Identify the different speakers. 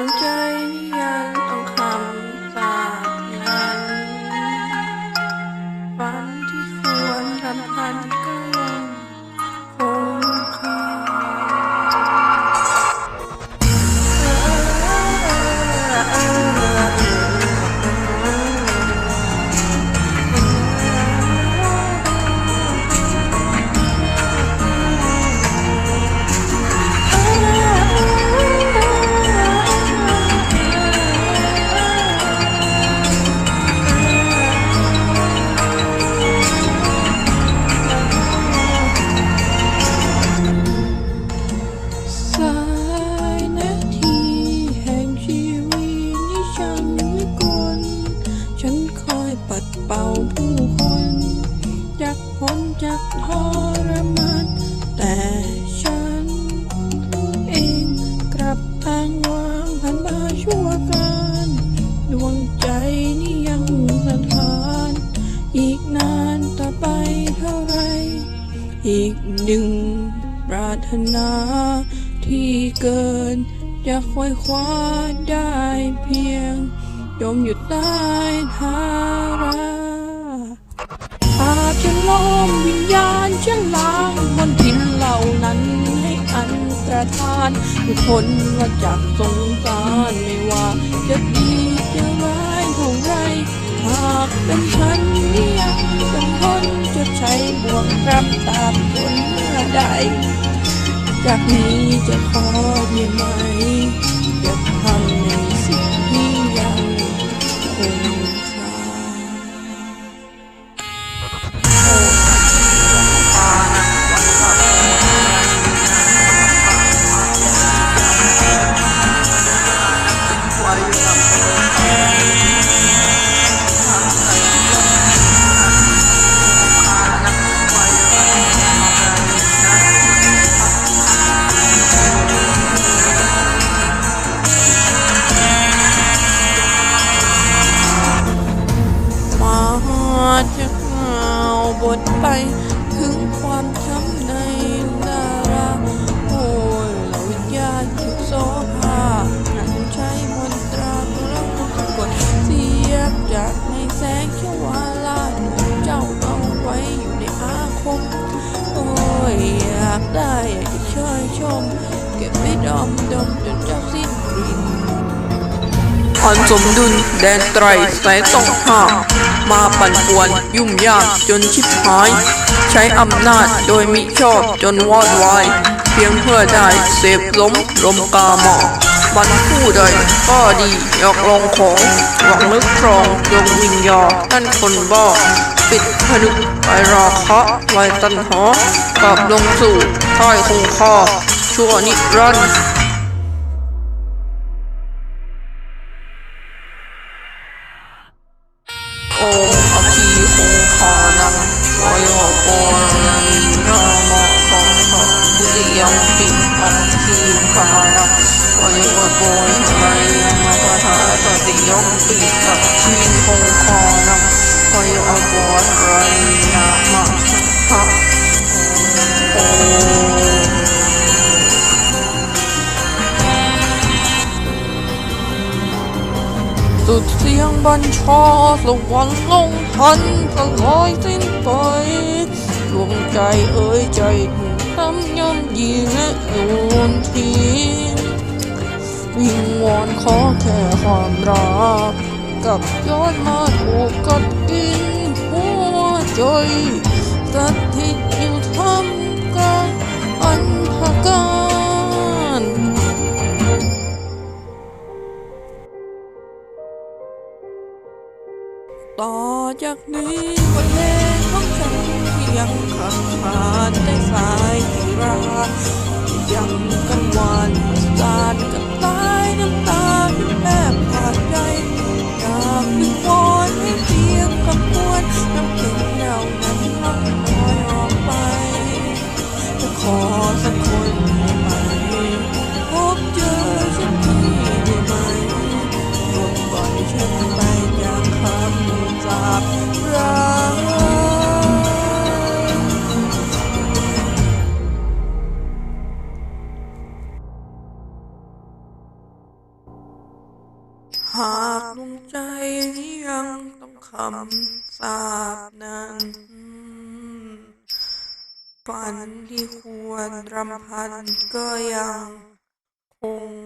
Speaker 1: ดว อีกหนึ่งปรารถนาที่เกินจะค่อยคว้าได้เพียง จมอยู่ใต้ทาราอาจจะล้อมวิญญาณฉันล้างบนทินเหล่านั้นให้อันตรธานทุกคนว่าจากสงสารไม่ว่าจะดีจะร้ายเท่าไรหากเป็นฉัน วงรับตามคนเมื่อใด จากนี้จะขอเพียงไหม อันสมดุล
Speaker 2: แดนไตรสายต้องห้ามมาปั่นป่วนยุ่งยากจนชิบหาย ใช้อำนาจโดยมิชอบจนวอดวาย เพียงเพื่อได้เสพล้มลมกาหมอกมันผู้ใดก็ดีอยากลองของหวังนึกครองดวงวิญญาณนั่นคนบ้าปิดผนึกไปราคาะไว้ตันหอกลับลงสู่ใต้คงคาชั่วนิรันดร์ ตุติยังปิอภิคานังวายโอปอนันมะคาทาตติยังปิอภิคงคานังวาโอปอนันนามะคะโอ
Speaker 1: สุดเสียงบัญชาสวรรค์ลงทันสลายสิ้นไป ดวงใจเอ่ยใจถูกทำย่ำยีและโยนทิ้งวิงวอนขอแค่ความรักกับย้อนมาถูกกัดกินหัวใจสถิตอยู่ทำกลางอันธการต่อจากนี้วันที่ ยังขับผ่านใจสายา
Speaker 2: กดวงใจนี้ยังต้องคำสาบนั้นฝันที่ควรรำพันก็ยังคง